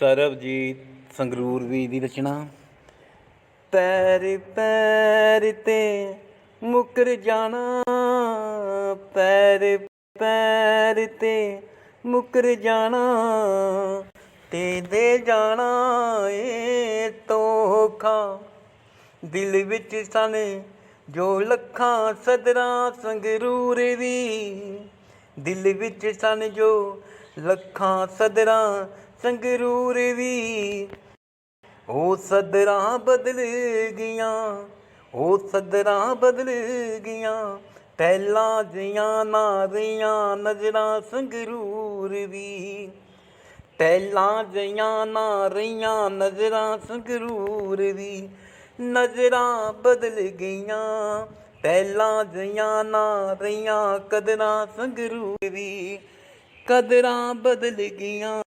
ਸਰਬਜੀਤ ਸੰਗਰੂਰ ਵੀ ਦੀ ਰਚਨਾ। ਪੈਰ ਪੈਰ ਤੇ ਮੁਕਰ ਜਾਣਾ, ਪੈਰ ਪੈਰ ਤੇ ਮੁਕਰ ਜਾਣਾ, ਤੇ ਦੇ ਜਾਣਾ ਏ ਤੋਖਾ ਦਿਲ ਵਿੱਚ ਸਨ ਜੋ ਲੱਖਾਂ ਸਦਰਾਂ ਸੰਗਰੂਰ ਵੀ। ਦਿਲ ਵਿੱਚ ਸਨ ਜੋ ਲੱਖਾਂ ਸਦਰਾਂ ਸੰਗਰੂਰ ਵੀ। ਉਹ ਸਦਰਾਂ ਬਦਲ ਗਈਆਂ, ਉਹ ਸਦਰਾਂ ਬਦਲ ਗਈਆਂ। ਪਹਿਲਾਂ ਜੀਆਂ ਨਾ ਨਜ਼ਰਾਂ ਸੰਗਰੂਰ ਵੀ। ਪਹਿਲਾਂ ਜੀਆਂ ਨਾਰੀਆਂ ਨਜ਼ਰਾਂ ਸੰਗਰੂਰ ਵੀ। ਨਜ਼ਰਾਂ ਬਦਲ ਗਈਆਂ, ਪਹਿਲਾਂ ਜੀਆਂ ਨਾ ਕਦਰਾਂ ਸੰਗਰੂਰ ਵੀ। ਕਦਰਾਂ ਬਦਲ ਗਈਆਂ